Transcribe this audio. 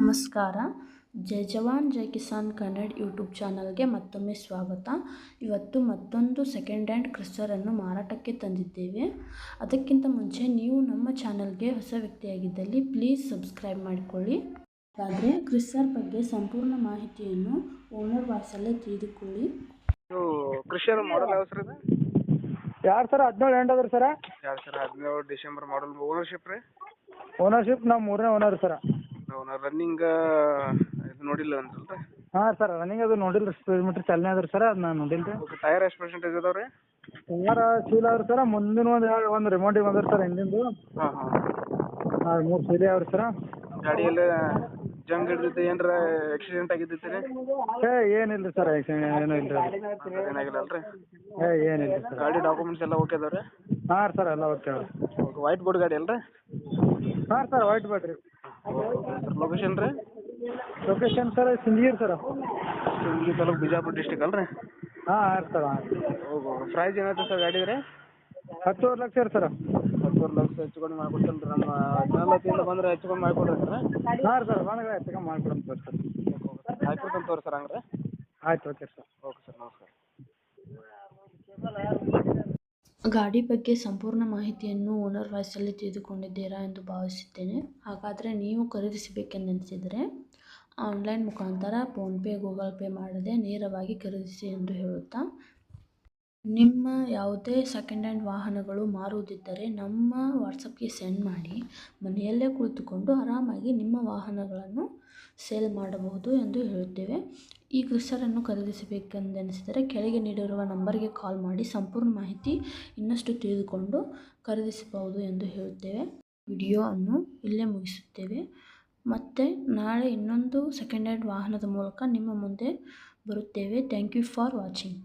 ನಮಸ್ಕಾರ. ಜೈ ಜವಾನ್ ಜೈ ಕಿಸಾನ್ ಕನ್ನಡ ಯೂಟ್ಯೂಬ್ ಚಾನಲ್ಗೆ ಮತ್ತೊಮ್ಮೆ ಸ್ವಾಗತ. ಇವತ್ತು ಮತ್ತೊಂದು ಸೆಕೆಂಡ್ ಹ್ಯಾಂಡ್ ಕ್ರಿಸ್ಟರನ್ನು ಮಾರಾಟಕ್ಕೆ ತಂದಿದ್ದೇವೆ. ಅದಕ್ಕಿಂತ ಮುಂಚೆ ನೀವು ನಮ್ಮ ಚಾನಲ್ಗೆ ಹೊಸ ವ್ಯಕ್ತಿಯಾಗಿದ್ದಲ್ಲಿ ಪ್ಲೀಸ್ ಸಬ್ಸ್ಕ್ರೈಬ್ ಮಾಡಿಕೊಳ್ಳಿ. ಆದರೆ ಕ್ರಿಸ್ಟರ್ ಬಗ್ಗೆ ಸಂಪೂರ್ಣ ಮಾಹಿತಿಯನ್ನು ಓನರ್ ವಾಸಲ್ಲೇ ತಿಳಿದುಕೊಳ್ಳಿ. ಮಾಡಲ್ ಯಾವ ಸರ್ ಯಾರು ಸರ್? ಹದಿನೇಳು ಎಂಟು ಅದ್ರ ಸರ್? ಹದಿನೇಳು ಡಿಸೆಂಬರ್ ಮಾಡಲ್ ಓನರ್ಶಿಪ್ ರೀ? ಓನರ್ಶಿಪ್ ನಮ್ಮ ಮೂರನೇ ಓನರ್ ಸರ. ರನ್ನಿಂಗ್ ಇದು ನೋಡಿಲ್ಲ ಅನ್ಸಲ್ರಿ ಹಾಂ ಸರ್ ರನ್ನಿಂಗ್ ಅದು ನೋಡಿಲ್ಲ ಸ್ಪೀಡ್ ಮೀಟ್ರ್ ಚಾಲನೆ ಅದ್ರಿ ಸರ್ ಅದು ನಾನು ನೋಡಿಲ್ಲ ರೀ ಓಕೆ ಟೈರ್ ಎಷ್ಟು ಪರ್ಸೆಂಟೇಜ್ ಅದಾವ್ರಿ? ರೀ ಟೈರ್ ಚೀಲ ಅವ್ರಿ ಸರ್ ಮುಂದಿನ ಒಂದು ಎರಡು ಒಂದು ರಿಮೋಟಿಗೆ ಬಂದ್ರಿ ಸರ್ ಹಿಂದಿಂದು. ಹಾ ಹಾಂ. ಹಾಂ ಮೂರು ಚೀಲ ಅವ್ರಿ ಸರ್ ಗಾಡಿಯಲ್ಲಿ ಜಂಗ್ ಹಿಡ್ದೈತೆ ಏನಾರ ಆಕ್ಸಿಡೆಂಟ್ ಆಗಿದ್ದೈತೆ ರೀ ಏ ಏನಿಲ್ಲ ರೀ ಸರ್ ಏನೂ ಇಲ್ಲ ರೀ ಏನಾಗಿಲ್ಲ ಅಲ್ರಿ ಏ ಏನಿಲ್ಲ ಸರ್ ಗಾಡಿ ಡಾಕ್ಯುಮೆಂಟ್ಸ್ ಎಲ್ಲ ಓಕೆ ಅದಾವ ರೀ ಹಾಂ ಸರ್ ಎಲ್ಲ ಓಕೆ ಅವ್ರಿ. ವೈಟ್ ಬೋರ್ಡ್ ಗಾಡಿ ಅಲ್ರಿ? ಹಾಂ sir white board sir location ರೀ? Location sir Sindagiri sir Sindagi taluk Bijapur district ಅಲ್ರಿ? ಹಾಂ ಹಾಂ ಸರ್ ಪ್ರೈಸ್ ಏನಾಯ್ತು ಸರ್ ಗಾಡಿ ರೀ? ಹತ್ತುವರೆ ಲಕ್ಷ ರೀ ಸರ್. ಹತ್ತುವರೆ ಲಕ್ಷ ಹೆಚ್ಚು ಕಡಿಮೆ ಮಾಡ್ಕೊಡ್ತೀನಿ ರೀ ನಮ್ಮ ಚಾನಲ್ ಬಂದ್ರೆ ಬಂದರೆ ಹೆಚ್ಚು ಕಡಿಮೆ ಮಾಡಿಕೊಡ್ರಿ ಸರ್ ಹಾಂ ಸರ್ ಬಂದ್ರೆ ಹೆಚ್ಚು ಮಾಡ್ಕೊಡೋಣ ಸರ್ ಹಾಕಿರ್ತಾನೆ ತೋರಿ ಸರ್ ಹಂಗ್ರೆ. ಆಯ್ತು ಓಕೆ ಸರ್. ಓಕೆ ಸರ್ ನಮಸ್ಕಾರ. ಗಾಡಿ ಬಗ್ಗೆ ಸಂಪೂರ್ಣ ಮಾಹಿತಿಯನ್ನು ಓನರ್ ವಾಯ್ಸಲ್ಲಿ ತಿಳಿದುಕೊಂಡಿದ್ದೀರಾ ಎಂದು ಭಾವಿಸುತ್ತೇನೆ. ಹಾಗಾದರೆ ನೀವು ಖರೀದಿಸಬೇಕೆಂದೆನಿಸಿದರೆ ಆನ್ಲೈನ್ ಮುಖಾಂತರ ಫೋನ್ಪೇ ಗೂಗಲ್ ಪೇ ಮಾಡದೆ ನೇರವಾಗಿ ಖರೀದಿಸಿ ಎಂದು ಹೇಳುತ್ತಾ? ನಿಮ್ಮ ಯಾವುದೇ ಸೆಕೆಂಡ್ ಹ್ಯಾಂಡ್ ವಾಹನಗಳು ಮಾರುವುದಿದ್ದರೆ ನಮ್ಮ ವಾಟ್ಸಪ್ಗೆ ಸೆಂಡ್ ಮಾಡಿ, ಮನೆಯಲ್ಲೇ ಕುಳಿತುಕೊಂಡು ಆರಾಮಾಗಿ ನಿಮ್ಮ ವಾಹನಗಳನ್ನು ಸೇಲ್ ಮಾಡಬಹುದು ಎಂದು ಹೇಳುತ್ತೇವೆ. ಈ ಕ್ರಿಸ್ಟರನ್ನು ಖರೀದಿಸಬೇಕೆಂದೆನಿಸಿದರೆ ಕೆಳಗೆ ನೀಡಿರುವ ನಂಬರ್ಗೆ ಕಾಲ್ ಮಾಡಿ ಸಂಪೂರ್ಣ ಮಾಹಿತಿ ಇನ್ನಷ್ಟು ತಿಳಿದುಕೊಂಡು ಖರೀದಿಸಬಹುದು ಎಂದು ಹೇಳುತ್ತೇವೆ. ವಿಡಿಯೋ ಅನ್ನು ಇಲ್ಲೇ ಮುಗಿಸುತ್ತೇವೆ. ಮತ್ತು ನಾಳೆ ಇನ್ನೊಂದು ಸೆಕೆಂಡ್ ಹ್ಯಾಂಡ್ ವಾಹನದ ಮೂಲಕ ನಿಮ್ಮ ಮುಂದೆ ಬರುತ್ತೇವೆ. Thank you for watching